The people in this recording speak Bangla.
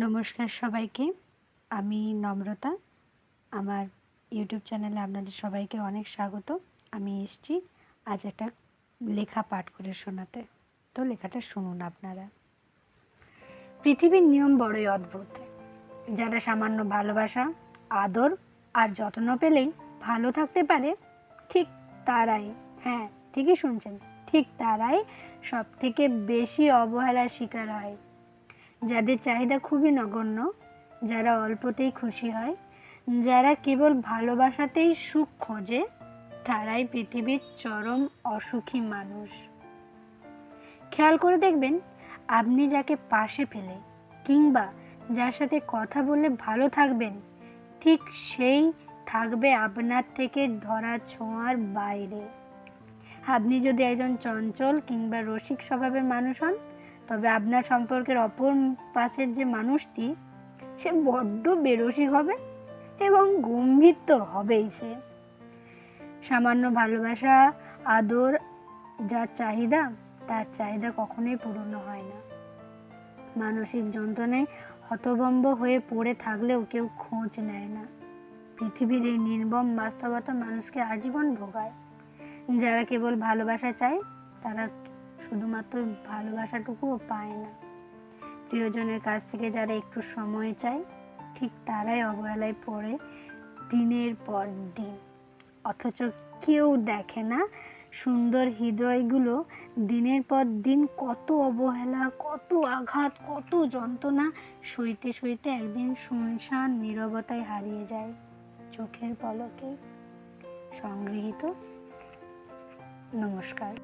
নমস্কার সবাইকে। আমি নম্রতা। আমার ইউটিউব চ্যানেলে আপনাদের সবাইকে অনেক স্বাগত। আমি এসছি আজ একটা লেখা পাঠ করে শোনাতে। তো লেখাটা শুনুন আপনারা। পৃথিবীর নিয়ম বড়ই অদ্ভুত। যারা সামান্য ভালোবাসা, আদর আর যত্ন পেলেই ভালো থাকতে পারে, ঠিক তারাই। হ্যাঁ ঠিকই শুনছেন। ঠিক তারাই সব থেকে বেশি অবহেলার শিকার হয়। যাদের চাহিদা খুবই নগণ্য, যারা অল্পতেই খুশি হয়, যারা কেবল ভালোবাসাতেই সুখ খোঁজে, তারাই পৃথিবীর চরম অসুখী মানুষ। খেয়াল করে দেখবেন, আপনি যাকে পাশে পেলে কিংবা যার সাথে কথা বললে ভালো থাকবেন, ঠিক সেই থাকবে আপনার থেকে ধরা ছোঁয়ার বাইরে। আপনি যদি একজন চঞ্চল কিংবা রসিক স্বভাবের মানুষ হন তবে আপনার সম্পর্কের অপর পাশের যে মানুষটি, সে বড্ড বেরসিক হবে এবং গম্ভীর তো হবেই সে। সামান্য ভালোবাসা, আদর, যার চাহিদা, তার চাহিদা কখনোই পূর্ণ হয় না। মানসিক যন্ত্রণায় হতভম্ব হয়ে পড়ে থাকলেও কেউ খোঁজ নেয় না। পৃথিবীর এই নির্মম বাস্তবতা মানুষকে আজীবন ভোগায়। যারা কেবল ভালোবাসা চায়, তারা শুধুমাত্র ভালোবাসাটুকুও পায় না। প্রিয়জনের কাছ থেকে যারা একটু সময় চায়, ঠিক তারাই অবহেলায় পড়ে দিনের পর দিন। অথচ কেউ দেখে না সুন্দর হৃদয়গুলো দিনের পর দিন কত অবহেলা, কত আঘাত, কত যন্ত্রণা সইতে সইতে একদিন শুনশান নীরবতায় হারিয়ে যায় চোখের পলকে। সংগৃহীত। নমস্কার।